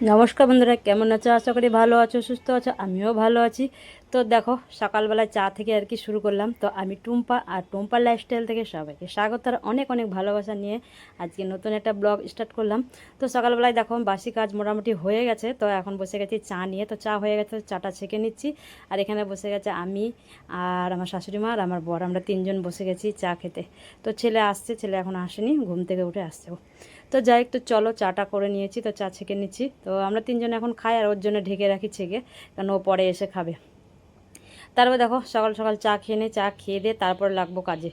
নমস্কার বন্ধুরা, কেমন আছো? আশা করি ভালো আছো, সুস্থ আছো, আমিও ভালো আছি। তো দেখো সকালবেলায় চা থেকে আর কি শুরু করলাম। তো আমি টুম্পা, আর টুম্পা লাইফস্টাইল থেকে সবাইকে স্বাগত আর অনেক অনেক ভালোবাসা নিয়ে আজকে নতুন একটা ব্লগ স্টার্ট করলাম। তো সকালবেলায় দেখো, বাসি কাজ মোটামুটি হয়ে গেছে। তো এখন বসে গেছি চা নিয়ে। তো চা হয়ে গেছে, চাটা ছেঁকে নিচ্ছি। আর এখানে বসে গেছে আমি আর আমার শাশুড়ি মা আর আমার বর। আমরা তিনজন বসে গেছি চা খেতে। তো ছেলে আসছে, ছেলে এখন আসেনি, ঘুম থেকে উঠে আসছে। তো যাই একটু চলো চাটা করে নিয়েছি, তো চা ছেঁকে নিচ্ছি। তো আমরা তিনজন এখন খাই আর ওর জন্য ঢেকে রাখি ছেঁকে, কারণ ও পরে এসে খাবে। তারপর দেখো, সকাল সকাল চা খেয়ে নিই চা খেয়ে দিয়ে তারপর লাগবো কাজে।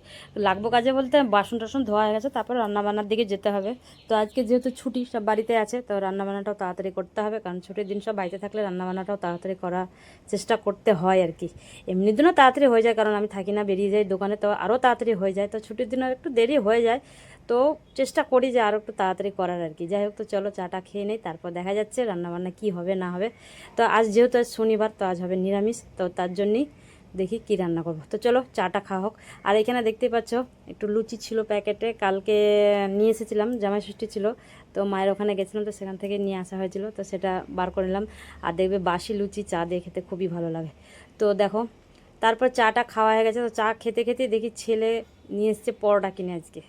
লাগবো কাজে বলতে বাসন টাসন ধোয়া হয়ে গেছে, তারপর রান্নাবান্নার দিকে যেতে হবে। তো আজকে যেহেতু ছুটি, সব বাড়িতে আছে, তো রান্নাবান্নাটাও তাড়াতাড়ি করতে হবে, কারণ ছুটির দিন সব বাড়িতে থাকলে রান্নাবান্নাটাও তাড়াতাড়ি করার চেষ্টা করতে হয় আর কি। এমনি দিনও তাড়াতাড়ি হয়ে যায়, কারণ আমি থাকি না, বেরিয়ে যাই দোকানে, তো আরও তাড়াতাড়ি হয়ে যায়। তো ছুটির দিনও একটু দেরি হয়ে যায় তো চেষ্টা করি যে আরও একটু তাড়াতাড়ি করার আর কি। যাই হোক তো চলো চাটা খেয়ে নেই, তারপর দেখা যাচ্ছে রান্নাবান্না কি হবে না হবে। তো আজ যেহেতু আজ শনিবার, তো আজ হবে নিরামিষ, তো তার জন্যই দেখি কি রান্না করব। তো চলো চাটা খাওয়া হোক। আর এখানে দেখতে পাচ্ছ, একটু লুচি ছিল প্যাকেটে, কালকে নিয়ে এসেছিলাম, জামাই ষষ্ঠী ছিল, তো মায়ের ওখানে গেছিলাম, তো সেখান থেকে নিয়ে আসা হয়েছিল, তো সেটা বার করে নিলাম। আর দেখবে বাসি লুচি, চা দিয়ে খেতে খুবই ভালো লাগে। তো দেখো, তারপর চাটা খাওয়া হয়ে গেছে, তো চা খেতে খেতে দেখি ছেলে নিয়ে এসছে পরোটা কিনে আজকে।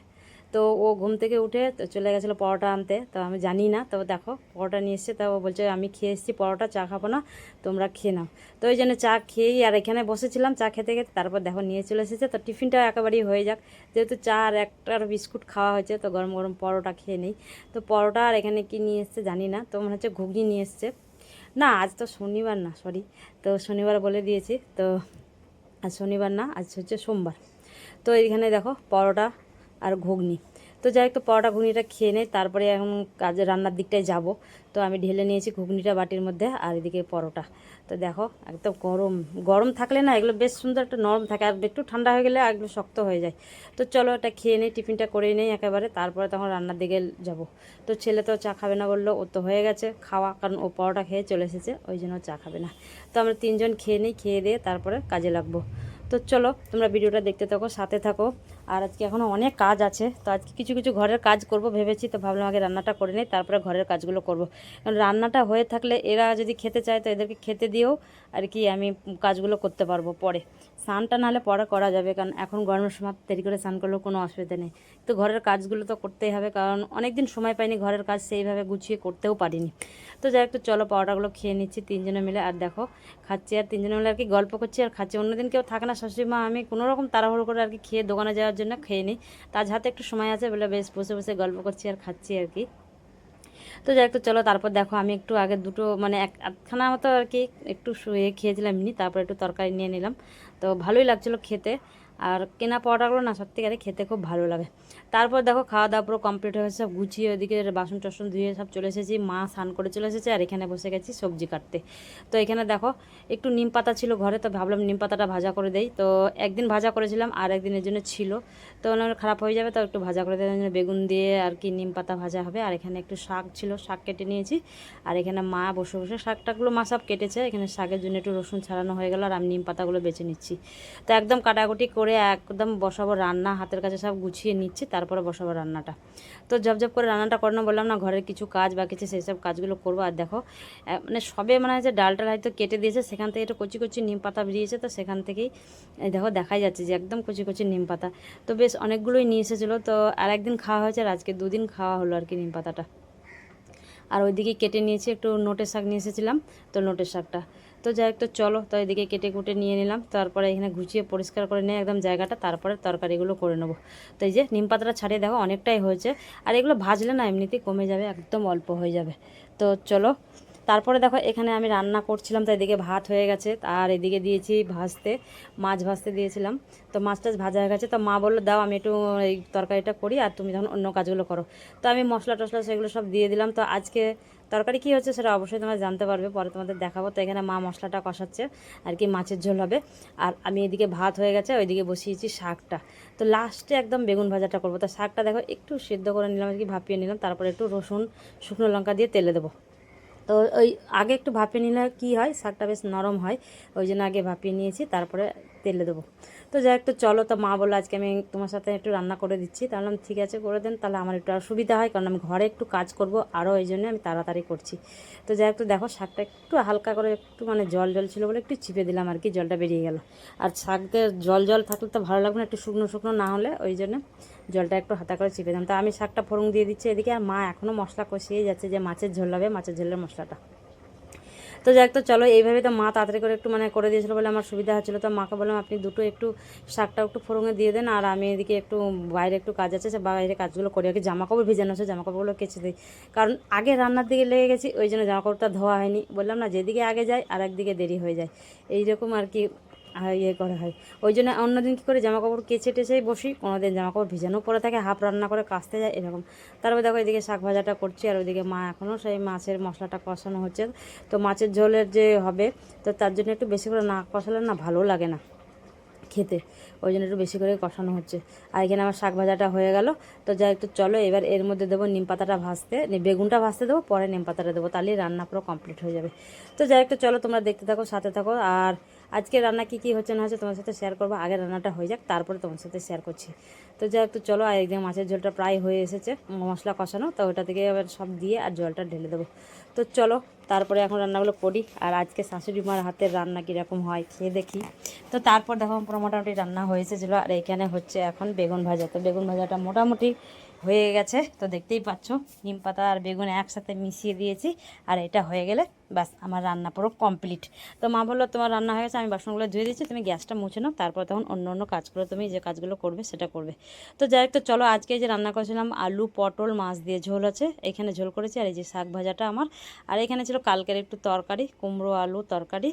তো ও ঘুম থেকে উঠে তো চলে গেছিল পরোটা আনতে। তো আমি জানি না তো দেখো, পরোটা নিয়ে এসছে, তা ও বলছে, আমি খেয়ে এসেছি পরোটা, চা খাব না, তোমরা খেয়ে নাও। তো ওই জন্য চা খেয়েই আর এখানে বসেছিলাম, চা খেতে খেতে তারপর দেখো নিয়ে চলে এসেছে। তো টিফিনটা একেবারেই হয়ে যাক, যেহেতু চা আর একটা আর বিস্কুট খাওয়া হয়েছে, তো গরম গরম পরোটা খেয়ে নিই। তো পরোটা আর এখানে কি নিয়ে এসছে জানি না, তো মনে হচ্ছে ঘুগনি নিয়ে এসছে। না, আজ তো শনিবার না সরি তো শনিবার বলে দিয়েছি, তো আজ শনিবার না, আজ হচ্ছে সোমবার। তো এইখানে দেখো, পরোটা আর ঘুগনি। তো যাই একটু পরোটা ঘুগনিটা খেয়ে নেই, তারপরে এখন কাজে রান্নার দিকটায় যাব। তো আমি ঢেলে নিয়েছি ঘুগনিটা বাটির মধ্যে আর এদিকে পরোটা। তো দেখো, একদম গরম গরম থাকলে না এগুলো বেশ সুন্দর একটা নরম থাকে, আর একটু ঠান্ডা হয়ে গেলে এগুলো শক্ত হয়ে যায়। তো চলো এটা খেয়ে নেই, টিফিনটা করে নেই একেবারে, তারপরে তখন রান্নার দিকে যাব। তো ছেলে তো চা খাবে না বলল, ও তো হয়ে গেছে খাওয়া, কারণ ও পরোটা খেয়ে চলে এসেছে, ওই জন্য চা খাবে না। তো আমরা তিনজন খেয়ে নিই, খেয়ে দিয়ে তারপরে কাজে লাগবো। তো চলো, তোমরা ভিডিওটা দেখতে থাকো, সাথে থাকো। আর আজকে এখনও অনেক কাজ আছে, তো আজকে কিছু কিছু ঘরের কাজ করব ভেবেছি, তো ভাবলাম আগে রান্নাটা করে নিই, তারপরে ঘরের কাজগুলো করব। কারণ রান্নাটা হয়ে থাকলে এরা যদি খেতে চায়, তো এদেরকে খেতে দিয়েও আর কি আমি কাজগুলো করতে পারব পরে। স্নানটা নাহলে পরে করা যাবে, কারণ এখন গরমের সময় দেরি করে স্নান করলেও কোনো অসুবিধা নেই। তো ঘরের কাজগুলো তো করতেই হবে, কারণ অনেক দিন সময় পাইনি ঘরের কাজ সেইভাবে গুছিয়ে করতেও পারিনি। তো যাই একটু চলো পাউডারগুলো খেয়ে নিচ্ছি তিনজনে মিলে। আর দেখো, খাচ্ছি আর তিনজনে মিলে আর কি গল্প করছি আর খাচ্ছি। অন্যদিন কেউ থাকে না শাশুড়ি মা আমি কোনো রকম তাড়াহুড়ো করে আর কি খেয়ে দোকানে যাওয়ার জন্য খেয়ে নিই তার হাতে একটু সময় আছে বলে বেশ বসে বসে গল্প করছি আর খাচ্ছি আর কি। তো যাই একটু চলো তারপর দেখো, আমি একটু আগে দুটো মানে এক, আধখানা মতো আর কি একটু শুয়ে খেয়েছিলাম, এমনি, তারপর একটু তরকারি নিয়ে নিলাম। তো ভালোই লাগছিল খেতে। আর কেনা পাউডারগুলো না সত্যিকারে খেতে খুব ভালো লাগে। তারপর দেখো খাওয়া দাওয়া পুরো কমপ্লিট হয়ে গেছে, সব গুছিয়ে ওদিকে বাসন টাসন ধুয়ে সব চলে এসেছি। মা স্নান করে চলে এসেছে আর এখানে বসে গেছি সবজি কাটতে। তো এখানে দেখো একটু নিম পাতা ছিল ঘরে, তো ভাবলাম নিম পাতাটা ভাজা করে দেই। তো একদিন ভাজা করেছিলাম, আর একদিনের জন্য ছিল। তো ওনার খারাপ হয়ে যাবে, তো একটু ভাজা করে দেওয়ার জন্য বেগুন দিয়ে আর কি নিম পাতা ভাজা হবে। আর এখানে একটু শাক ছিল, শাক কেটে নিয়েছি। আর এখানে মা বসে বসে শাকটাগুলো মা সব কেটেছে। এখানে শাকের জন্য একটু রসুন ছাড়ানো হয়ে গেল, আর আমি নিম পাতাগুলো বেছে নিচ্ছি। তো একদম কাটাকুটি করে একদম বসাবো রান্না, হাতের কাছে সব গুছিয়ে নিচ্ছি, তারপরে বসাবো রান্নাটা। তো ঝপঝপ করে রান্নাটা করানো বললাম না, ঘরের কিছু কাজ বা কিছু সেই সব কাজগুলো করব। আর দেখো মানে সবে মানে যে ডালটা হয়তো কেটে দিয়েছে, সেখান থেকে একটু কচি কচি নিম পাতা বেরিয়েছে, তো সেখান থেকেই দেখো দেখাই যাচ্ছে যে একদম কচি কচি নিম পাতা। তো বেশ অনেকগুলোই নিয়ে এসেছিল, তো আর একদিন খাওয়া হয়েছে, আর আজকে দুদিন খাওয়া হলো আর কি নিম পাতাটা। আর ওইদিকে কেটে নিয়েছি, একটু নোটের শাক নিয়ে এসেছিলাম, তো নোটের শাকটা। তো যাই তো চলো, তো এদিকে কেটে কুটে নিয়ে নিলাম। তারপরে এখানে ঘুচিয়ে পরিষ্কার করে নিয়ে একদম জায়গাটা, তারপরে তরকারিগুলো করে নেব। তো এই যে নিম পাতাটা ছাড়িয়ে দেখো, অনেকটাই হয়েছে। আর এগুলো ভাজলে না এমনিতেই কমে যাবে, একদম অল্প হয়ে যাবে। তো চলো তারপরে দেখো, এখানে আমি রান্না করছিলাম, তো এদিকে ভাত হয়ে গেছে। আর এদিকে দিয়েছি ভাজতে, মাছ ভাজতে দিয়েছিলাম। তো মাছ টাছ ভাজা হয়ে গেছে। তো মা বলল, দাও, আমি একটু, এই তরকারিটা করি, আর তুমি যখন অন্য কাজগুলো করো। তো আমি মশলা টশলা সেগুলো সব দিয়ে দিলাম। তো আজকে তরকারি কী হচ্ছে সেটা অবশ্যই তোমরা জানতে পারবে, পরে তোমাদের দেখাবো। তো এখানে মা মশলাটা কষাচ্ছে, আর কি মাছের ঝোল হবে। আর আমি এদিকে ভাত হয়ে গেছে ওইদিকে বসিয়েছি শাকটা। তো লাস্টে একদম বেগুন ভাজাটা করব। তো শাকটা দেখো, একটু সিদ্ধ করে নিলাম, আর কি ভাপিয়ে নিলাম। তারপরে একটু রসুন, শুকনো লঙ্কা দিয়ে তেলে দেবো। তো ওই আগে একটু ভাপিয়ে নিলে কি হয়? শাকটা বেশ নরম হয়। ওই জন্য আগে ভাপিয়ে নিয়েছি, তারপরে তেলে দেবো। তো যাই তো চলো, তো মা বলল, আজকে আমি তোমার সাথে একটু রান্না করে দিচ্ছি। তাহলে আমি, ঠিক আছে, করে দেন। তাহলে আমার একটু সুবিধা হয়, কারণ আমি ঘরে একটু কাজ করব আরও এই জন্য আমি তাড়াতাড়ি করছি। তো যাই তো দেখো, শাকটা একটু হালকা করে একটু মানে জল জল ছিল বলে একটু চিপে দিলাম আর কি, জলটা বেরিয়ে গেল। আর শাকতে জল জল থাকলে তো ভালো লাগবে না, একটু শুকনো শুকনো না হলে, ওই জন্য জলটা একটু হাতা করে চিপে দিলাম। তো আমি শাকটা ফোড়ন দিয়ে দিচ্ছি এদিকে, আর মা এখনও মশলা কষিয়ে যাচ্ছে যে মাছের ঝোল হবে, মাছের ঝোলের মশলাটা। তো যাক তো চলো এইভাবে তো মা তাড়াতাড়ি করে একটু মানে করে দিয়েছিলো বলে আমার সুবিধা হচ্ছিল। তো মাকে বললাম, আপনি দুটো একটু শাকটা একটু ফোড়ঙে দিয়ে দেন আর আমি এদিকে একটু বাইরে একটু কাজ আছে, সে বাইরে কাজগুলো করি। আর কি জামা কাপড় ভিজানো আছে জামা কাপড়গুলো কেচে দিই। কারণ আগে রান্নার দিকে লেগে গেছি, ওই জন্য জামা কাপড়টা ধোয়া হয়নি। বললাম, না, যেদিকে আগে যায় আর একদিকে দেরি হয়ে যায়। এইরকম আর কি ইয়ে করা হয়। ওই জন্য অন্যদিন কী করে জামা কাপড় কেচে টেচেই বসি কোনো দিন জামা কাপড় ভিজানো পরে থাকে, হাফ রান্না করে কাচতে যায়, এরকম। তারপরে দেখো এদিকে শাক ভাজাটা করছি, আর ওইদিকে মা এখনও সেই মাছের মশলাটা কষানো হচ্ছে। তো মাছের ঝোলের যে হবে, তো তার জন্য একটু বেশি করে না কষালে না ভালো লাগে না খেতে। ওই জন্য একটু বেশি করে কষানো হচ্ছে। আর এখানে আমার শাক ভাজাটা হয়ে গেল। তো যাই একটু চলো, এবার এর মধ্যে দেবো নিম পাতাটা ভাজতে। বেগুনটা ভাজতে দেবো, পরে নিম পাতাটা দেবো। তাহলেই রান্না পুরো কমপ্লিট হয়ে যাবে। তো যাই একটু চলো, তোমরা দেখতে থাকো, সাথে থাকো। আর আজকে রান্না কী কী হচ্ছে না হচ্ছে তোমার সাথে শেয়ার করব। আগে রান্নাটা হয়ে যাক, তারপরে তোমার সাথে শেয়ার করছি। তো যাই একটু চলো, আর একদিন মাছের ঝোলটা প্রায় হয়ে এসেছে, মশলা কষানো। তো ওটা থেকে এবার সব দিয়ে আর জলটা ঢেলে দেবো। তো চলো তারপরে এখন রান্নাগুলো করি আর আজকে শাশুড়ি মার হাতের রান্না কীরকম হয় খেয়ে দেখি। তো তারপর দেখো পুরো মোটামুটি রান্না হয়েছে ছিল আর এখানে হচ্ছে এখন বেগুন ভাজা। তো বেগুন ভাজাটা মোটামুটি হয়ে গেছে। তো দেখতেই পাচ্ছ, নিম পাতা আর বেগুন একসাথে মিশিয়ে দিয়েছি আর এটা হয়ে গেলে ব্যাস, আমার রান্না পুরো কমপ্লিট তো মা বলল, তোমার রান্না হয়ে গেছে, আমি বাসনগুলো ধুয়ে দিচ্ছি তুমি গ্যাসটা মুছে নাও, তারপর তখন অন্য অন্য কাজগুলো, তুমি যে কাজগুলো করবে সেটা করবে। তো যাই হোক, তো চলো, আজকে যে রান্না করেছিলাম, আলু, পটল, মাছ দিয়ে ঝোল আছে, এখানে ঝোল করেছি, আর এই যে শাক ভাজাটা আমার। আর এখানে ছিল কালকের একটু তরকারি, কুমড়ো, আলু, তরকারি,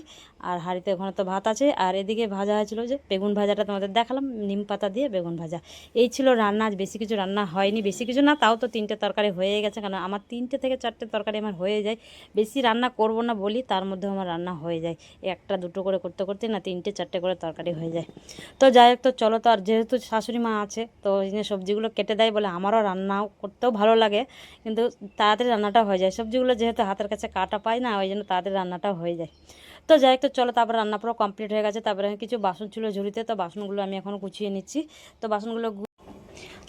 আর হাঁড়িতে ওখানে তো ভাত আছে। আর এদিকে ভাজা হয়েছিল যে বেগুন ভাজাটা তোমাদের দেখালাম, নিম পাতা দিয়ে বেগুন ভাজা। এই ছিল রান্না, আজ বেশি কিছু রান্না হয়নি, বেশি কিছু না, তাও তো তিনটে তরকারি হয়ে গেছে, কারণ আমার তিনটে থেকে চারটে তরকারি আমার হয়ে যায়। বেশি রান্না করব না বলি, তার মধ্যে আমার রান্না হয়ে যায়। একটা দুটো করে করতে করতে না তিনটে চারটে করে তরকারি হয়ে যায়। তো যাই হোক, তো চলো তো আর যেহেতু শাশুড়ি মা আছে, তো সবজিগুলো কেটে দেয় বলে আমারও রান্নাও করতেও ভালো লাগে, কিন্তু তাড়াতাড়ি রান্নাটা হয়ে যায়। সবজিগুলো যেহেতু হাতের কাছে কাটা পাই না, ওই জন্য তাড়াতাড়ি রান্নাটাও হয়ে যায়। তো যাই হোক, তো চলো তারপর রান্না পুরো কমপ্লিট হয়ে গেছে। তারপরে কিছু বাসন ছিল ঝুড়িতে, তো বাসনগুলো আমি এখন গুছিয়ে নিচ্ছি। তো বাসনগুলো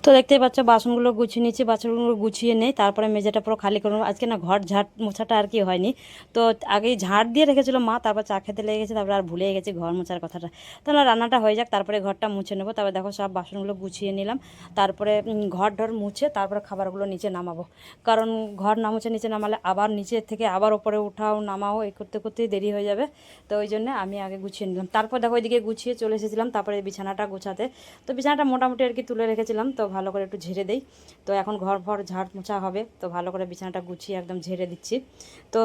তো দেখতেই পাচ্ছ, বাসনগুলো গুছিয়ে নিচ্ছি বাসনগুলো গুছিয়ে নেই, তারপরে মেঝেটা পুরো খালি করব আজকে না ঘর ঝাড় মোছাটা আর কি হয়নি। তো আগেই ঝাড় দিয়ে রেখেছিল মা, তারপর চা খেতে লেগে গেছে, তারপরে আর ভুলে গেছি ঘর মোছার কথাটা। তাহলে রান্নাটা হয়ে যাক, তারপরে ঘরটা মুছে নেব। তারপরে দেখো সব বাসনগুলো গুছিয়ে নিলাম, তারপরে ঘর ঢর মুছে তারপরে খাবারগুলো নিচে নামাবো। কারণ ঘর না মুছে নিচে নামালে আবার নিচে থেকে আবার ওপরে উঠাও, নামাও, এই করতে করতেই দেরি হয়ে যাবে। তো ওই জন্য আমি আগে গুছিয়ে নিলাম। তারপর দেখো ওইদিকে গুছিয়ে চলে এসেছিলাম, তারপরে বিছানাটা গুছাতে। তো বিছানাটা মোটামুটি আর কি তুলে রেখেছিলাম। তো ভালো করে একটু ঝেড়ে দেই। তো এখন ঘর ভর ঝাড় মোছা হবে, তো ভালো করে বিছানাটা গুছিয়ে একদম ঝেড়ে দিচ্ছি। তো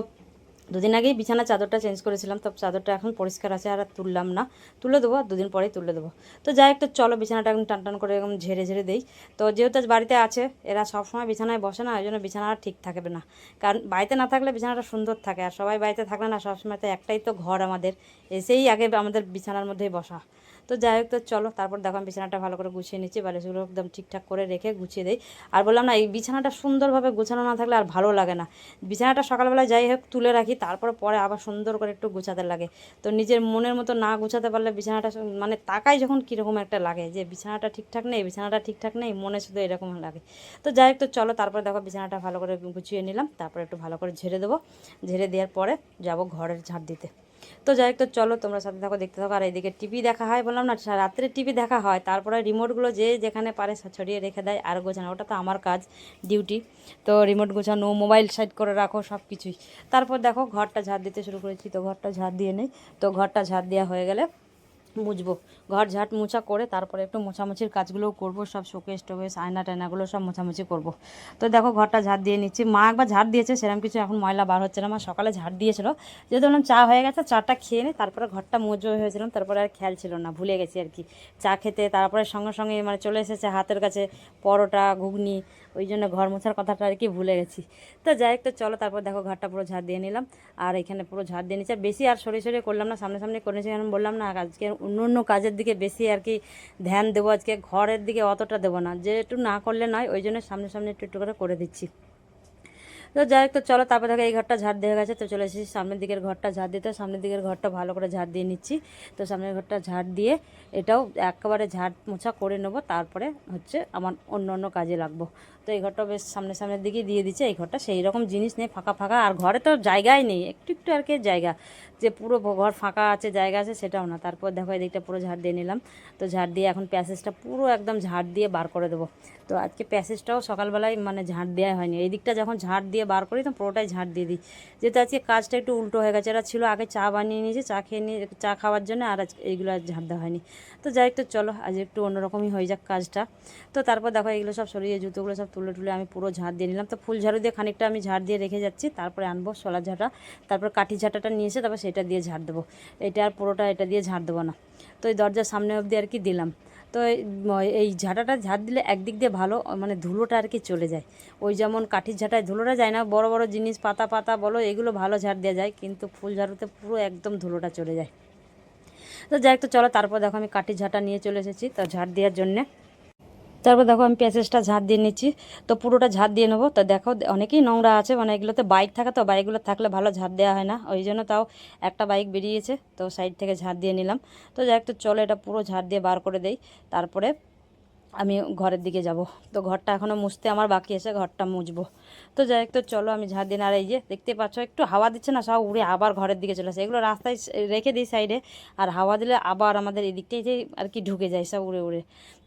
দুদিন আগেই বিছানা চাদরটা চেঞ্জ করেছিলাম, তো চাদরটা এখন পরিষ্কার আছে আর তুললাম না। তুলে দেবো আর দুদিন পরেই তুলে দেবো। তো যাই একটু চলো বিছানাটা একদম টান টান করে এরকম ঝেড়ে ঝেড়ে দেই। তো যেহেতু বাড়িতে আছে, এরা সবসময় বিছানায় বসে না, ওই জন্য বিছানাটা ঠিক থাকবে না। কারণ বাড়িতে না থাকলে বিছানাটা সুন্দর থাকে, আর সবাই বাড়িতে থাকলে না, সবসময় তো একটাই তো ঘর আমাদের, এসেই আগে আমাদের বিছানার মধ্যেই বসা। তো যাই হোক, তো চলো, তারপর দেখো আমি বিছানাটা ভালো করে গুছিয়ে নিচ্ছি, বালিশগুলো একদম ঠিকঠাক করে রেখে গুছিয়ে দিই। আর বললাম না, এই বিছানাটা সুন্দরভাবে গোছানো না থাকলে আর ভালো লাগে না। বিছানাটা সকালবেলা যাই হোক, তুলে রাখি, তারপর পরে আবার সুন্দর করে একটু গুছাতে লাগে। তো নিজের মনের মতো না গুছাতে পারলে বিছানাটা মানে তাকাই যখন কীরকম একটা লাগে, যে বিছানাটা ঠিকঠাক নেই, বিছানাটা ঠিকঠাক নেই, মনে শুধু এরকম লাগে। তো যাই হোক, তো চলো, তারপর দেখো বিছানাটা ভালো করে গুছিয়ে নিলাম, তারপর একটু ভালো করে ঝেড়ে দেবো। ঝেড়ে দেওয়ার পরে যাব ঘরের ঝাড় দিতে। তো যাই হোক, তো চলো তোমরা সাথে থাকো, দেখতে থাকো। আর এইদিকে টিভি দেখা হয় বললাম না রাত্রে টিভি দেখা হয়। তারপরে রিমোটগুলো যে যেখানে পারে ছড়িয়ে রেখে দেয় আর গোছানো, ওটা তো আমার কাজ ডিউটি তো রিমোট গোছানো মোবাইল সাইড করে রাখো সব কিছুই তারপর দেখো, ঘরটা ঝাড় দিতে শুরু করেছি, তো ঘরটা ঝাড় দিয়ে নেই। তো ঘরটা ঝাড় দেওয়া হয়ে গেলে মুছবো ঘর ঝাট মোছা করে তারপরে একটু মোছামুছির কাজগুলোও করব, সব শোকেস টোকেস, আয়না টায়নাগুলো সব মোছামুছি করব। তো দেখো ঘরটা ঝাড় দিয়ে নিচ্ছি। মা একবার ঝাড় দিয়েছে সেরকম কিছু এখন ময়লা বার হচ্ছে না। মা সকালে ঝাড় দিয়েছিল। যেহেতু বললাম চা হয়ে গেছে, চাটা খেয়ে নিই তারপরে ঘরটা মুজো হয়েছিলাম, তারপরে আর খেয়াল ছিল না, ভুলে গেছি আর কি। চা খেতে, তারপরে সঙ্গে সঙ্গে মানে চলে এসেছে হাতের কাছে পরোটা, ঘুগনি ওই জন্য ঘর মোছার কথাটা আর কি ভুলে গেছি। তো যাই তো চলো তারপর দেখো ঘরটা পুরো ঝাড় দিয়ে নিলাম। আর এখানে পুরো ঝাড় দিয়ে নিচ্ছে বেশি আর সরে সরে করলাম না সামনে সামনে করে নিচ্ছি কারণ বললাম না, আজকে অন্য অন্য কাজের দিকে বেশি আর কি ধ্যান দেবো। আজকে ঘরের দিকে অতটা দেবো না। যে একটু না করলে নয়, ওই জন্য সামনে সামনে একটু একটু করে করে দিচ্ছি। তো যাই হোক, তো চলো, তারপর দেখো এই ঘরটা ঝাড় দেওয়া গেছে, তো চলে এসেছি সামনের দিকের ঘরটা ঝাড় দিতে সামনের দিকের ঘরটা ভালো করে ঝাড় দিয়ে নিচ্ছি। তো সামনের ঘরটা ঝাড় দিয়ে এটাও একেবারে ঝাড় মোছা করে নেব, তারপরে হচ্ছে আমার অন্য অন্য কাজে লাগবো। তো এই ঘরটা বেশ সামনে সামনের দিকেই দিয়ে দিচ্ছে, এই ঘরটা সেই রকম জিনিস নেই, ফাঁকা ফাঁকা, আর ঘরে তো জায়গাই নেই, একটু একটু আর কি জায়গা। যে পুরো ঘর ফাঁকা আছে, জায়গা আছে, সেটাও না। তারপর দেখো এই দিকটা পুরো ঝাড় দিয়ে নিলাম। তো ঝাড় দিয়ে এখন প্যাসেজটা পুরো একদম ঝাড় দিয়ে বার করে দেবো। তো আজকে প্যাসেজটাও সকালবেলায় মানে ঝাড় দেওয়া হয়নি। এই দিকটা যখন ঝাড় দিয়ে বার করি, তো পুরোটাই ঝাড় দিয়ে দিই। যেহেতু আজকে কাজটা একটু উল্টো হয়ে গেছে। এরা ছিল আগে চা বানিয়ে নিয়েছে, চা খেয়ে নিয়ে চা খাওয়ার জন্য, আর আজ এইগুলো আর ঝাড় দেওয়া হয়নি। তো যাই তো চলো, আজ একটু অন্যরকমই হয়ে যাক কাজটা। তো তারপর দেখো এগুলো সব সরিয়ে, জুতোগুলো সব তুলে টুলে আমি পুরো ঝাড় দিয়ে নিলাম। তো ফুল ঝাড়ু দিয়ে খানিকটা আমি ঝাড় দিয়ে রেখে যাচ্ছি। তারপরে আনব শলা ঝাঁটা তারপর কাঠি ঝাঁটাটা নিয়ে এসে তারপর সেটা দিয়ে ঝাড় দেবো। এটা আর পুরোটা এটা দিয়ে ঝাড় দেবো না। তো এই দরজার সামনে অবধি আর কি দিলাম। তো এই ঝাঁটাটা ঝাঁট দিলে একদিক দিয়ে ভালো মানে ধুলোটা আর কি চলে যায়। ওই যেমন কাঠির ঝাঁটায় ধুলোটা যায় না, বড় বড় জিনিস, পাতা পাতা বলো, এগুলো ভালো ঝাড় দেওয়া যায়, কিন্তু ফুল ঝাড়ুতে পুরো একদম ধুলোটা চলে যায়। তো যাই তো চলো, তারপর দেখো আমি কাঠি ঝাঁটা নিয়ে চলে এসেছি। তো ঝাড় দেওয়ার জন্যে তারপর দেখো আমি প্যাসেজটা ঝাঁট দিয়ে নিচ্ছি। তো পুরোটা ঝাঁট দিয়ে নেব। তো দেখো, অনেকেই নোংরা আছে মানে এগুলোতে বাইক থাকে তো, বাইকগুলো থাকলে ভালো ঝাঁট দেওয়া হয় না। ওই জন্য তাও একটা বাইক বেরিয়েছে, তো সাইড থেকে ঝাঁট দিয়ে নিলাম। তো যাই তো চলো এটা পুরো ঝাঁট দিয়ে বার করে দেই। তারপরে আমি ঘরের দিকে যাব। তো ঘরটা এখনও মুছতে আমার বাকি আছে, ঘরটা মুছবো। তো যাই তো চলো আমি ঝাঁট দিন। আর এই যে দেখতে পাচ্ছ, একটু হাওয়া দিচ্ছে না, সব উড়ে আবার ঘরের দিকে চলে আসে। এগুলো রাস্তায় রেখে দিই সাইডে। আর হাওয়া দিলে আবার আমাদের এদিকটাই যে আর কি ঢুকে যায়, সব উড়ে উড়ে।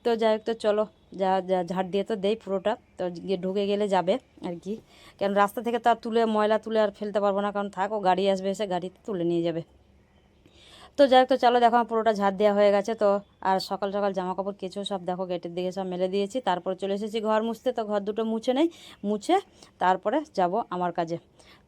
তো যাই তো চলো, যা যা, ঝাড় দিয়ে তো দেই পুরোটা। তো গিয়ে ঢুকে গেলে যাবে আর কি। কারণ রাস্তা থেকে তো আর তুলে, ময়লা তুলে আর ফেলতে পারব না। কারণ থাকো গাড়ি আসবে, এসে গাড়িতে তুলে নিয়ে যাবে। তো যাই তো চলো দেখো, আমার পুরোটা ঝাড় দেওয়া হয়ে গেছে। তো আর সকাল সকাল জামা কাপড় কেচো সব দেখো গেটের দিকে সব মেলে দিয়েছি। তারপর চলে এসেছি ঘর মুছতে, তো ঘর দুটো মুছে নেই, মুছে তারপরে যাব আমার কাজে।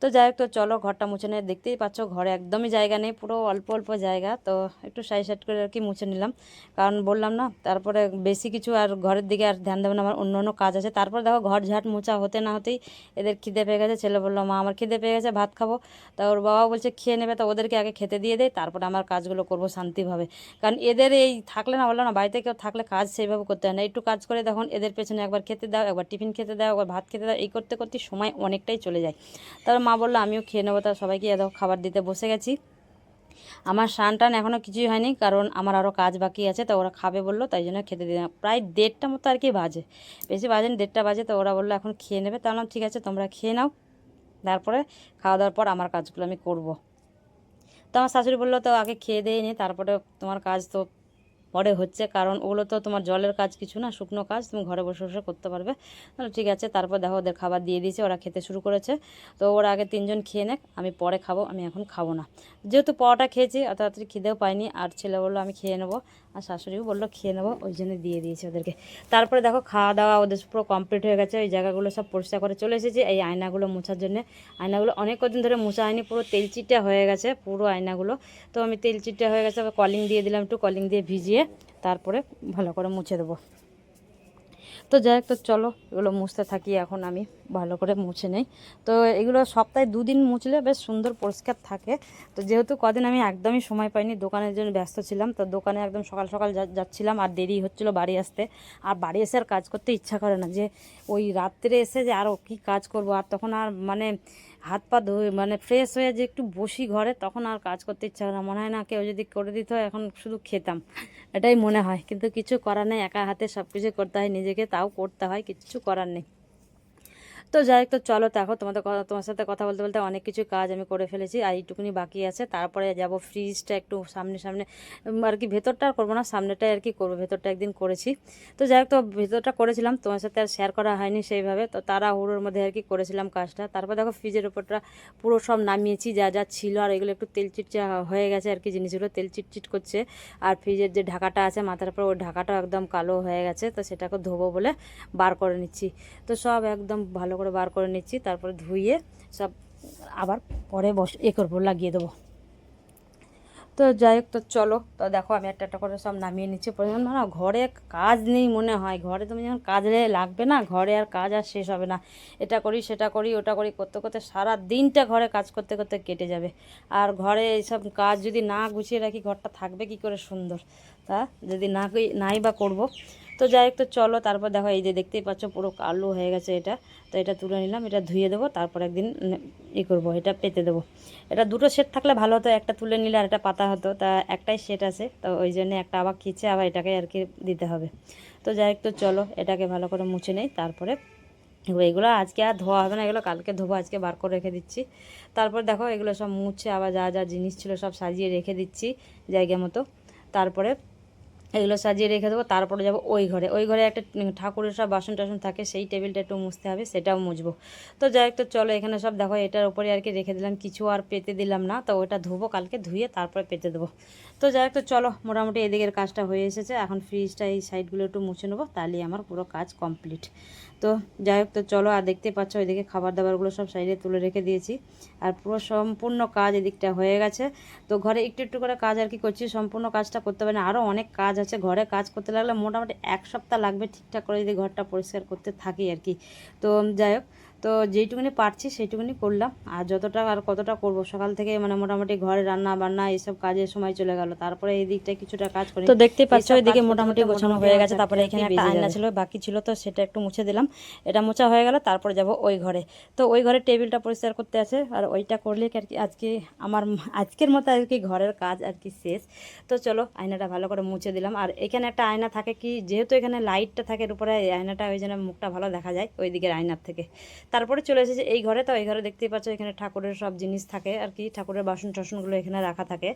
তো যাই হোক, তো চলো ঘরটা মুছে নিয়ে দেখতেই পাচ্ছ ঘরে একদমই জায়গা নেই, পুরো অল্প অল্প জায়গা, তো একটু সাইড সাইড করে আর কি মুছে নিলাম। কারণ বললাম না, তারপরে বেশি কিছু আর ঘরের দিকে আর ধ্যান দেবে না, আমার অন্য অন্য কাজ আছে। তারপর দেখো ঘর ঝাট মোছা হতে না হতেই এদের খিদে পেয়ে গেছে, ছেলে বলল, মা, আমার খিদে পেয়ে গেছে, ভাত খাব। তা ওর বাবা বলছে, খেয়ে নেবে। তো ওদেরকে আগে খেতে দিয়ে দেয় তারপরে আমার কাজগুলো করব শান্তিভাবে। কারণ এদের এই থাকলে না বলল, না, বাড়িতে কেউ থাকলে কাজ সেইভাবে করতে হয় না। একটু কাজ করে তখন এদের পেছনে একবার খেতে দাও, একবার টিফিন খেতে দাও, একবার ভাত খেতে দাও। এই করতে করতে সময় অনেকটাই চলে যায়। তারপর মা বলল, আমিও খেয়ে নেব। তা সবাইকে এত খাবার দিতে বসে গেছি। আমার স্নান টান এখনও কিছুই হয়নি, কারণ আমার আরও কাজ বাকি আছে, তো ওরা খাবে বলল, তাই জন্য খেতে দিলাম। প্রায় দেড়টা মতো আর কি বাজে। বেশি বাজেন দেড়টা বাজে, তো ওরা বলল, এখন খেয়ে নেবে। তাহলে ঠিক আছে, তোমরা খেয়ে নাও। তারপরে খাওয়া দাওয়ার পর আমার কাজগুলো আমি করব। তো আমার শাশুড়ি বলল, তো আগে খেয়ে দিয়ে নি, তারপরে তোমার কাজ তো পরে হচ্ছে, কারণ ওগুলো তো তোমার জলের কাজ কিছু না, শুকনো কাজ, তুমি ঘরে বসে বসে করতে পারবে। তাহলে ঠিক আছে, তারপর দেখো ওদের খাবার দিয়ে দিয়েছে, ওরা খেতে শুরু করেছে। তো ওরা আগে তিনজন খেয়ে নেক, আমি পরে খাব, আমি এখন খাব না। যেহেতু পরোটা খেয়েছি তাড়াতাড়ি খিদেও পাইনি, আর ছেলে বলল আমি খেয়ে নেব। আর শাশুড়িও বলল, খেয়ে নেব। ওই জন্য দিয়ে দিয়েছে ওদেরকে। তারপরে দেখো, খাওয়া দাওয়া ওদের পুরো কমপ্লিট হয়ে গেছে। ওই জায়গাগুলো সব পরিষ্কার করে চলে এসেছি। এই আয়নাগুলো মোছার জন্য। আয়নাগুলো অনেক কদিন ধরে মোছা হয়নি, পুরো তেলচিটে হয়ে গেছে পুরো আয়নাগুলো। তো আমি তেলচিটে হয়ে গেছে কলিং দিয়ে দিলাম একটু কলিং দিয়ে ভিজিয়ে তারপরে ভালো করে মুছে দেবো। তো যাই হোক, তো চলো, এগুলো মুছতে থাকি এখন আমি, ভালো করে মুছে নেই। তো এগুলো সপ্তাহে দুদিন মুছলে বেশ সুন্দর পরিষ্কার থাকে। তো যেহেতু কদিন আমি একদমই সময় পাইনি, দোকানের জন্য ব্যস্ত ছিলাম, তো দোকানে একদম সকাল সকাল যাচ্ছিলাম, আর দেরি হচ্ছিল বাড়ি আসতে। আর বাড়ি এসে আর কাজ করতে ইচ্ছা করে না, যে ওই রাত্রে এসে যে আরও কী কাজ করব, আর তখন আর মানে হাত পা ধুয়ে মানে ফ্রেশ হয়ে যে একটু বসি ঘরে, তখন আর কাজ করতে ইচ্ছা করে না। মনে হয় না কেউ যদি করে দিত, এখন শুধু খেতাম। এটাই মনে হয়। কিন্তু কিছু করার নেই, একা হাতে সব কিছু করতে হয়, নিজেকে তাও করতে হয়, কিছু করার নেই। তো যাই হোক, তো চলো দেখো তোমাদের কথা, তোমার সাথে কথা বলতে বলতে অনেক কিছু কাজ আমি করে ফেলেছি আর এইটুকুনি বাকি আছে। তারপরে যাব ফ্রিজটা একটু সামনে সামনে আর কি ভেতরটা আর করব না, সামনেটাই আর কি করব, ভেতরটা একদিন করেছি। তো যাই হোক, তো ভেতরটা করেছিলাম, তোমার সাথে আর শেয়ার করা হয়নি সেইভাবে। তো তারা হুড়োর মধ্যে আর কি করেছিলাম কাজটা। তারপর দেখো ফ্রিজের উপরটা পুরো সব নামিয়েছি, যা যা ছিল আর এগুলো একটু তেল চিটচা হয়ে গেছে আর কি জিনিসগুলো, তেল চিটচিট করছে। আর ফ্রিজের যে ঢাকাটা আছে মাথার উপর, ওই ঢাকাটাও একদম কালো হয়ে গেছে, তো সেটাকে ধোবো বলে বার করে নিচ্ছি। তো সব একদম ভালো করে বার করে নিচ্ছি, তারপরে ধুয়ে সব আবার পরে বস, এ করব, লাগিয়ে দেবো। তো যাই হোক, তো চলো, তো দেখো আমি একটা একটা করে সব নামিয়ে নিচ্ছি। প্রয়োজন না ঘরে কাজ নেই মনে হয়। ঘরে তুমি যখন কাজে লাগবে না, ঘরে আর কাজ আর শেষ হবে না। এটা করি, সেটা করি, ওটা করি, করতে করতে সারা দিনটা ঘরে কাজ করতে করতে কেটে যাবে। আর ঘরে এইসব কাজ যদি না গুছিয়ে রাখি, ঘরটা থাকবে কি করে সুন্দর? তা যদি না করি- নাই বা করব তো যাই হোক, তো চলো, তারপর দেখো এই যে দেখতেই পাচ্ছ, পুরো কালো হয়ে গেছে এটা। তো এটা তুলে নিলাম, এটা ধুয়ে দেবো, তারপর একদিন ই করব, এটা পেতে দেবো। এটা দুটো সেট থাকলে ভালো হতো, একটা তুলে নিলে আর একটা পাতা হতো, তা একটাই সেট আছে, তো ওই জন্য একটা আবার খিচে আবার এটাকে আর কি দিতে হবে। তো যাই হোক, তো চলো, এটাকে ভালো করে মুছে নেই, তারপরে এগুলো আজকে আর ধোয়া হবে না, এগুলো কালকে ধোবো, আজকে বার করে রেখে দিচ্ছি। তারপর দেখো, এগুলো সব মুছে, আবার যা যা জিনিস ছিল সব সাজিয়ে রেখে দিচ্ছি, জায়গা মতো। তারপরে এগুলো সাজিয়ে রেখে দেবো, তারপরে যাব ওই ঘরে। ওই ঘরে একটা ঠাকুরের সব বাসন টাসন থাকে, সেই টেবিলটা একটু মুছতে হবে, সেটাও মুছবো। তো যাই তো চলো এখানে সব দেখো, এটার উপরে আর কি রেখে দিলাম, কিছু আর পেতে দিলাম না, তো ওটা ধোবো, কালকে ধুয়ে তারপরে পেতে দেবো। তো যাই তো চলো, মোটামুটি এদিকের কাজটা হয়ে এসেছে, এখন ফ্রিজটা এই সাইডগুলো একটু মুছে নেব, তাহলেই আমার পুরো কাজ কমপ্লিট তো যাই হোক, তো চলো, আর দেখতে পাচ্ছ, ওইদিকে খাবার দাবারগুলো সব সাইডে তুলে রেখে দিয়েছি, আর পুরো সম্পূর্ণ কাজ এদিকটা হয়ে গেছে। তো ঘরে একটু একটু করে কাজ আর কি করছি, সম্পূর্ণ কাজটা করতে পারি না আরও অনেক কাজ আছে ঘরে কাজ করতে লাগলে মোটামুটি এক সপ্তাহ লাগবে ঠিকঠাক করে যদি ঘরটা পরিষ্কার করতে থাকি আর কি। তো যাই হোক তো যেইটুকুনি পারছি সেইটুকুনি করলাম। আর যতটা আর কতটা করব সকাল থেকে মানে মোটামুটি ঘরে রান্না বান্না এইসব কাজের সময় চলে গেল। তারপরে এই দিকটা কিছুটা কাজ করি। তো দেখতে পাচ্ছ এদিকে মোটামুটি গোছানো হয়ে গেছে। তারপরে এখানে একটা আয়না ছিল বাকি ছিল তো সেটা একটু মুছে দিলাম। এটা মোছা হয়ে গেল তারপরে যাব ওই ঘরে। তো ওই ঘরে টেবিলটা পরিষ্কার করতে আছে আর ওইটা করলে কি আর কি আজকে আমার আজকের মতো আর কি ঘরের কাজ আর কি শেষ। তো চলো আয়নাটা ভালো করে মুছে দিলাম। আর এখানে একটা আয়না থাকে কি যেহেতু এখানে লাইটটা থাকে এর উপরে আয়নাটা ওই জন্য মুখটা ভালো দেখা যায় ওই দিকের আয়নার থেকে। তারপরে চলে এসেছে এই ঘরে। তো এই ঘরে দেখতেই পাচ্ছ, এখানে ঠাকুরের সব জিনিস থাকে আর কি। ঠাকুরের বাসন টাসনগুলো এখানে রাখা থাকে।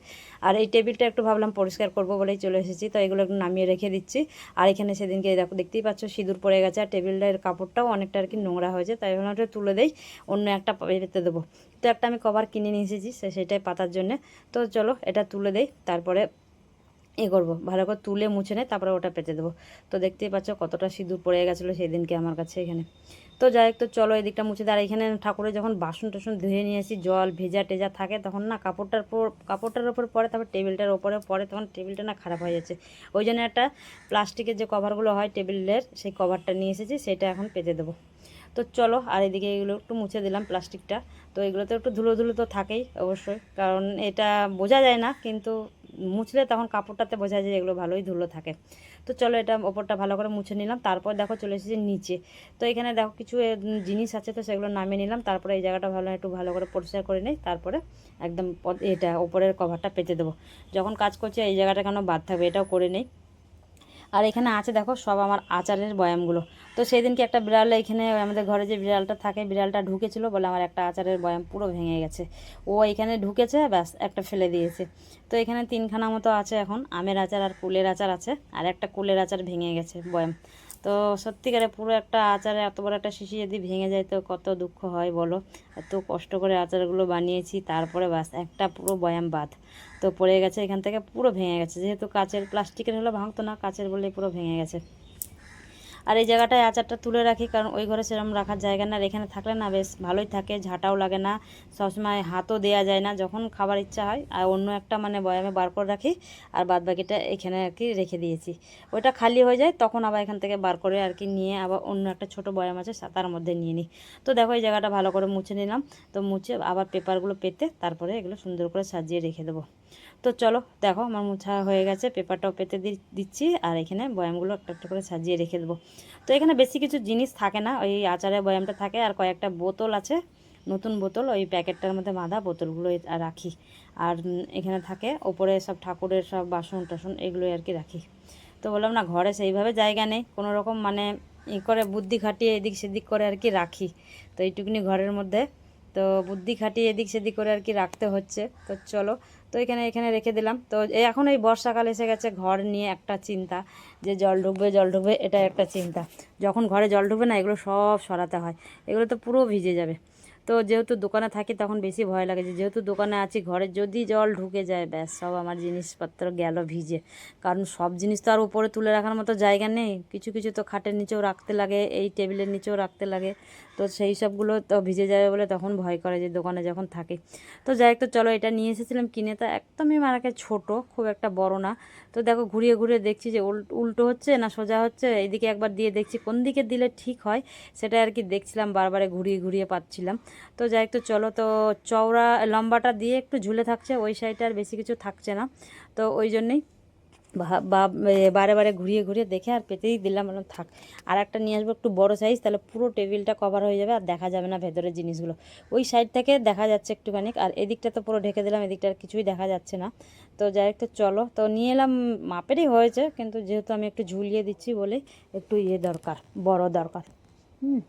আর এই টেবিলটা একটু ভাবলাম পরিষ্কার করব বলেই চলে এসেছি। তো এগুলো একটু নামিয়ে রেখে দিচ্ছি। আর এখানে সেদিনকে দেখো, দেখতেই পাচ্ছ, সিঁদুর পড়ে গেছে আর টেবিলটার কাপড়টাও অনেকটা আর কি নোংরা হয়েছে। তাই জন্য ওটা তুলে দেই, অন্য একটা পেতে দেবো। তো একটা আমি কভার কিনে নিয়ে এসেছি সেটাই পাতার জন্যে। তো চলো, এটা তুলে দেই, তারপরে এ করব। ভালো করে তুলে মুছে নেয় তারপরে ওটা পেতে দেবো। তো দেখতেই পাচ্ছ, কতটা সিঁদুর পড়ে গেছিল সেই দিনকে আমার কাছে এখানে। তো যাই হোক, তো চলো এদিকটা মুছে আর এখানে ঠাকুরের যখন বাসন টাসন ধুয়ে নিয়ে আসি, জল ভেজা টেজা থাকে, তখন না কাপড়টার কাপড়টার ওপর পরে, তারপর টেবিলটার ওপরে পরে, তখন টেবিলটা না খারাপ হয়ে যাচ্ছে। ওই জন্য একটা প্লাস্টিকের যে কভারগুলো হয় টেবিলের, সেই কভারটা নিয়ে এসেছি, সেটা এখন পেতে দেবো। তো চলো, আর এদিকে এগুলো একটু মুছে দিলাম প্লাস্টিকটা। তো এগুলোতে একটু ধুলো ধুলো তো থাকেই অবশ্যই, কারণ এটা বোঝা যায় না, কিন্তু মুছলে তখন কাপড়টাতে বোঝা যায় এগুলো ভালোই ধুলো থাকে। তো চলো এটা ওপরটা ভালো করে মুছে নিলাম। তারপর দেখো চলে এসেছি নিচে। তো এখানে দেখো কিছু জিনিস আছে তো সেগুলো নামিয়ে নিলাম। তারপরে এই জায়গাটা ভালো, একটু ভালো করে পরিষ্কার করে নিই। তারপরে একদম এটা ওপরের কভারটা পেতে দেবো। যখন কাজ করছি এই জায়গাটা কেন বাদ থাকবে এটাও করে নেই। আর এখানে আছে দেখো সব আমার আচারের বয়ামগুলো। তো সেই দিনকে একটা বিড়াল এখানে, আমাদের ঘরে যে বিড়ালটা থাকে, বিড়ালটা ঢুকেছিল বলে আমার একটা আচারের বয়াম পুরো ভেঙে গেছে। ও এখানে ঢুকেছে, ব্যাস, একটা ফেলে দিয়েছে। তো এখানে তিনখানা মতো আছে এখন, আমের আচার আর কুলের আচার আছে, আর একটা কুলের আচার ভেঙে গেছে বয়াম। তো সত্যিকারে পুরো একটা আচারে, এত বড় একটা শিশি যদি ভেঙে যায় তো কত দুঃখ হয় বলো? এত কষ্ট করে আচারগুলো বানিয়েছি, তারপরে বাস একটা পুরো বয়াম বাদ। তো পড়ে গেছে এখান থেকে, পুরো ভেঙে গেছে। যেহেতু কাচের, প্লাস্টিকের হলে ভাঙতো না, কাচের বলে পুরো ভেঙে গেছে। আর এই জায়গাটায় আচারটা তুলে রাখি, কারণ ওই ঘরে সেরকম রাখার জায়গা না। এখানে থাকলে না, বেশ ভালোই থাকে, ঝাঁটাও লাগে না, সবসময় হাতও দেওয়া যায় না। যখন খাবার ইচ্ছা হয়, আর অন্য একটা মানে বয়ামে বার করে রাখি, আর বাদ বাকিটা এখানে আর কি রেখে দিয়েছি। ওইটা খালি হয়ে যায়, তখন আবার এখান থেকে বার করে আর কি নিয়ে আবার অন্য একটা ছোট বয়াম আছে তার মধ্যে নিয়ে নিই। তো দেখো, এই জায়গাটা ভালো করে মুছে নিলাম। তো মুছে আবার পেপারগুলো পেতে, তারপরে এগুলো সুন্দর করে সাজিয়ে রেখে দেবো। তো চলো, দেখো আমার মোছা হয়ে গেছে, পেপারটাও পেতে দিচ্ছি, আর এখানে বয়ামগুলো একটা একটা করে সাজিয়ে রেখে দেবো। তো এখানে বেশি কিছু জিনিস থাকে না, ওই আচারের বয়ামটা থাকে, আর কয়েকটা বোতল আছে, নতুন বোতল, ওই প্যাকেটটার মধ্যে বাঁধা বোতলগুলো রাখি। আর এখানে থাকে, ওপরে সব ঠাকুরের সব বাসন টাসন এগুলোই আর কি রাখি। তো বললাম, না, ঘরে সেইভাবে জায়গা নেই, কোনো রকম মানে ই করে বুদ্ধি খাটিয়ে এদিক সেদিক করে আর কি রাখি। তো এইটুকুনি ঘরের মধ্যে। তো বুদ্ধি খাটিয়ে এদিক সেদিক করে আর কি রাখতে হচ্ছে। তো চলো, তো এখানে এখানে রেখে দিলাম। তো এখন এই বর্ষাকাল এসে গেছে, ঘর নিয়ে একটা চিন্তা যে জল ঢুকবে জল ঢুকবে এটা একটা চিন্তা। যখন ঘরে জল ঢুকবে না, এগুলো সব সরাতে হয়। এগুলো তো পুরো ভিজে যাবে। তো যেহেতু দোকানে থাকি তখন বেশি ভয় লাগে যে যেহেতু দোকানে আছি, ঘরে যদি জল ঢুকে যায়, ব্যাস সব আমার জিনিসপত্র গেল ভিজে। কারণ সব জিনিস তো আর উপরে তুলে রাখার মতো জায়গা নেই। কিছু কিছু তো খাটের নিচেও রাখতে লাগে, এই টেবিলের নিচেও রাখতে লাগে। তো সেই সবগুলো তো ভিজে যাবে বলে তখন ভয় করে যে দোকানে যখন থাকি। তো যাই তো চলো এটা নিয়ে এসেছিলাম কিনে। তা একদমই মারাকে ছোট, খুব একটা বড় না। তো দেখো ঘুরিয়ে ঘুরিয়ে দেখছি যে উল- উল্টো হচ্ছে না সোজা হচ্ছে, এইদিকে একবার দিয়ে দেখছি কোন দিকে দিলে ঠিক হয়। সেটা আর কি দেখছিলাম, বারবারে ঘুরিয়ে ঘুরিয়ে পাচ্ছিলাম। তো যাই তো চলো, তো চওড়া লম্বাটা দিয়ে একটু ঝুলে থাকছে, ওই সাইডে আর বেশি কিছু থাকছে না। তো ওই জন্যেই বারে বারে ঘুরিয়ে ঘুরিয়ে দেখে আর পেতেই দিলাম, বললাম থাক আর একটা নিয়ে আসব একটু বড় সাইজ তাহলে পুরো টেবিলটা কভার হয়ে যাবে আর দেখা যাবে না ভেতরের জিনিসগুলো। ওই সাইড থেকে দেখা যাচ্ছে একটুখানি, আর এদিকটা তো পুরো ঢেকে দিলাম, এদিকটা আর কিছুই দেখা যাচ্ছে না। তো যাই তো চলো, তো নিয়ে এলাম, মাপেরই হয়েছে, কিন্তু যেহেতু আমি একটু ঝুলিয়ে দিচ্ছি বলে একটু ইয়ে দরকার, বড় দরকার। হুম।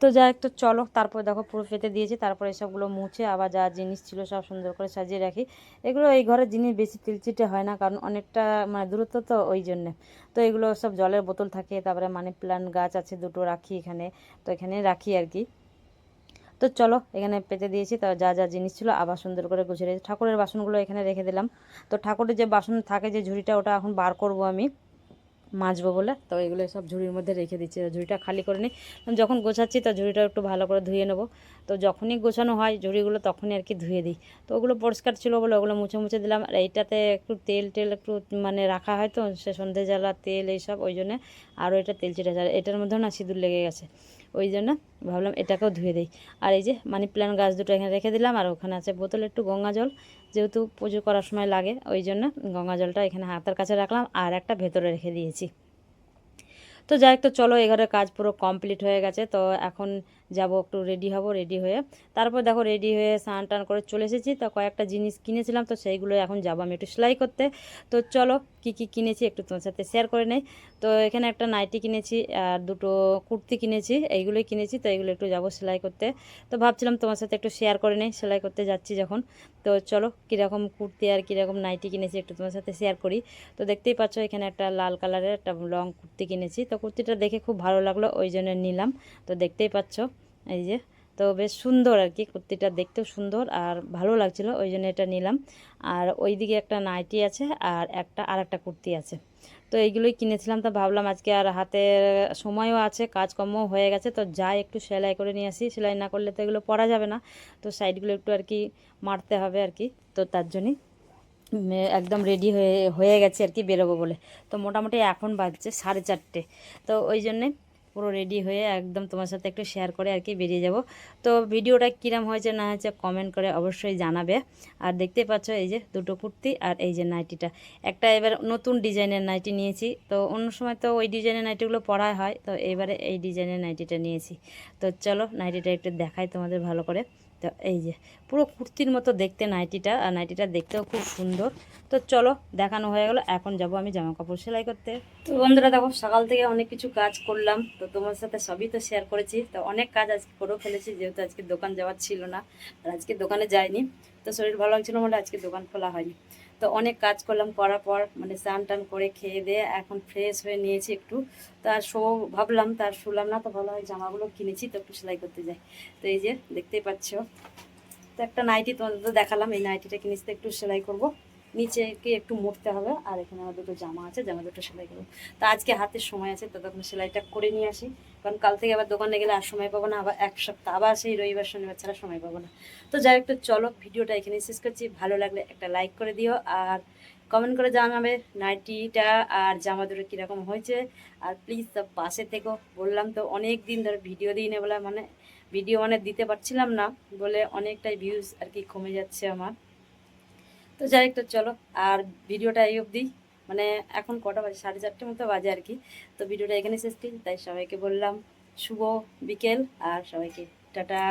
তো হোক তো চলো, তারপর দেখো পুরো পেতে দিয়েছি, তারপরে এসবগুলো মুছে আবার যা জিনিস ছিল সব সুন্দর করে সাজিয়ে রাখি। এগুলো এই ঘরের জিনিস বেশি তিলচিটে হয় না, কারণ অনেকটা মানে দূরত্ব তো ওই জন্যে। তো এগুলো সব জলের বোতল থাকে, তারপরে মানি প্ল্যান্ট গাছ আছে দুটো রাখি এখানে, তো এখানে রাখি আর কি। তো চলো, এখানে পেতে দিয়েছি, তো যা যা জিনিস ছিল আবার সুন্দর করে গুছিয়ে ঠাকুরের বাসনগুলো এখানে রেখে দিলাম। তো ঠাকুরের যে বাসন থাকে যে ঝুড়িটা, ওটা এখন বার করব আমি। মাজবো বলে। তো এগুলো সব ঝুড়ির মধ্যে রেখে দিচ্ছি। ঝুড়িটা খালি করে নিই যখন গোছাচ্ছি, তো ঝুড়িটা একটু ভালো করে ধুয়ে নেব। তো যখনই গোছানো হয় ঝুড়িগুলো, তখনই আর কি ধুয়ে দিই। তো ওগুলো পরিষ্কার ছিল বলে ওগুলো মুছে মুছে দিলাম। আর এইটাতে একটু তেল, টেল একটু মানে রাখা হয় তো, সে সন্ধে জ্বালা তেল এইসব, ওই জন্যে আরও এটা তেল চিটে এটার মধ্যেও না সিঁদুর লেগে গেছে। ওই জন্য ভাবলাম এটাকেও ধুয়ে দিই। আর এই যে মানি প্ল্যান্ট গাছ দুটো এখানে রেখে দিলাম, আর ওখানে আছে বোতলে একটু গঙ্গা জল, যেহেতু পুজো করার সময় লাগে ওই জন্য গঙ্গা জলটা এখানে হাতের কাছে রাখলাম আর একটা ভেতরে রেখে দিয়েছি। তো যাই তো চলো ঘরের কাজ পুরো কমপ্লিট হয়ে গেছে। তো এখন যাব, একটু রেডি হব রেডি হয়ে। তারপর দেখো রেডি হয়ে স্নান টান করে চলে এসেছি। তো কয়েকটা জিনিস কিনেছিলাম, তো সেইগুলো এখন যাব আমি একটু সেলাই করতে। তো চলো, কি কি কিনেছি একটু তোমার সাথে শেয়ার করে নেই। তো এখানে একটা নাইটি কিনেছি, আর দুটো কুর্তি কিনেছি, এইগুলোই কিনেছি, তো এইগুলো একটু যাব সেলাই করতে। তো ভাবছিলাম তোমার সাথে একটু শেয়ার করে নেই, সেলাই করতে যাচ্ছি যখন। তো চলো, কীরকম কুর্তি আর কীরকম নাইটি কিনেছি একটু তোমার সাথে শেয়ার করি। তো দেখতেই পাচ্ছ, এখানে একটা লাল কালারের একটা লং কুর্তি কিনেছি। তো কুর্তিটা দেখে খুব ভালো লাগল, ওই জন্য নিলাম। তো দেখতেই পাচ্ছ। এই যে, তো বেশ সুন্দর আর কি কুর্তিটা, দেখতেও সুন্দর আর ভালো লাগছিল, ওই জন্য এটা নিলাম। আর ওইদিকে একটা নাইটি আছে আর একটা আর একটা কুর্তি আছে। তো এইগুলোই কিনেছিলাম, তো ভাবলাম আজকে আর হাতে সময়ও আছে, কাজকর্মও হয়ে গেছে, তো যাই একটু সেলাই করে নিয়ে আসি। সেলাই না করলে তো এগুলো পরা যাবে না, তো সাইডগুলো একটু আর কি মারতে হবে আর কি তো তার জন্যই একদম রেডি হয়ে হয়ে গেছে আর কি বেরোবো বলে। তো মোটামুটি এখন বাজছে সাড়ে চারটে, তো ওই জন্যে পুরো রেডি হয়ে একদম তোমার সাথে একটু শেয়ার করে আর কি বেরিয়ে যাব। তো ভিডিওটা কিরম হয়েছে না হয়েছে কমেন্ট করে অবশ্যই জানাবে। আর দেখতে পাচ্ছ এই যে দুটো কুর্তি আর এই যে নাইটিটা। একটা এবার নতুন ডিজাইনের নাইটি নিয়েছি। তো অন্য সময় তো ওই ডিজাইনের নাইটিগুলো পরা হয়। তো এবারে এই ডিজাইনের নাইটিটা নিয়েছি। তো চলো নাইটিটা একটু দেখাই তোমাদের ভালো করে। তো, এই যে, পুরো কুর্তির মতো দেখতে নাইটিটা, আর নাইটিটা দেখতেও খুব সুন্দর। তো চলো, দেখানো হয়ে গেলো, এখন যাব আমি জামা কাপড় সেলাই করতে। তো বন্ধুরা দেখো, সকাল থেকে অনেক কিছু কাজ করলাম, তো তোমার সাথে সবই তো শেয়ার করেছি। তো অনেক কাজ আজকে করেও ফেলেছি, যেহেতু আজকে দোকান যাওয়ার ছিল না, আর আজকে দোকানে যাইনি। তো শরীর ভালো লাগছিল বলে আজকে দোকান খোলা হয়নি। তো অনেক কাজ করলাম, করার পর মানে স্নান টান করে খেয়ে দিয়ে এখন ফ্রেশ হয়ে নিয়েছি একটু। তার শো, ভাবলাম তার শুলাম না, তো ভালো হয় জামাগুলো কিনেছি, তো একটু সেলাই করতে যাই। তো এই যে দেখতেই পাচ্ছ। তো একটা নাইটি তোমাদের তো দেখালাম, এই নাইটিটা কিনেছি, তো একটু সেলাই করব। নিচে কি একটু মুড়তে হবে, আর এখানে আমার দুটো জামা আছে, জামা দুটো সেলাই করব। তো আজকে হাতের সময় আছে, তো তখন সেলাইটা করে নিয়ে আসি। কারণ কাল থেকে আবার দোকানে গেলে আর সময় পাবো না, আবার এক সপ্তাহ, আবার সেই রবিবার, শনিবার ছাড়া সময় পাবো না। তো যাই একটু চলো ভিডিওটা এখানে শেষ করছি। ভালো লাগলে একটা লাইক করে দিও, আর কমেন্ট করে জানাবে নাইটিটা আর জামা দুটো কীরকম হয়েছে। আর প্লিজ সব পাশে থেকো। বললাম তো অনেক দিন ধরে ভিডিও দিই না বলে মানে ভিডিও মানে দিতে পারছিলাম না বলে অনেকটাই ভিউজ আর কি কমে যাচ্ছে আমার। তো যাই একটু চলো, আর ভিডিওটা এই অবধি। মানে এখন কটা বাজে? সাড়ে চারটে মতো বাজে আর কি। তো ভিডিওটা এখানে শেষ তাই সবাইকে বললাম, শুভ বিকেল, আর সবাইকে টাটা।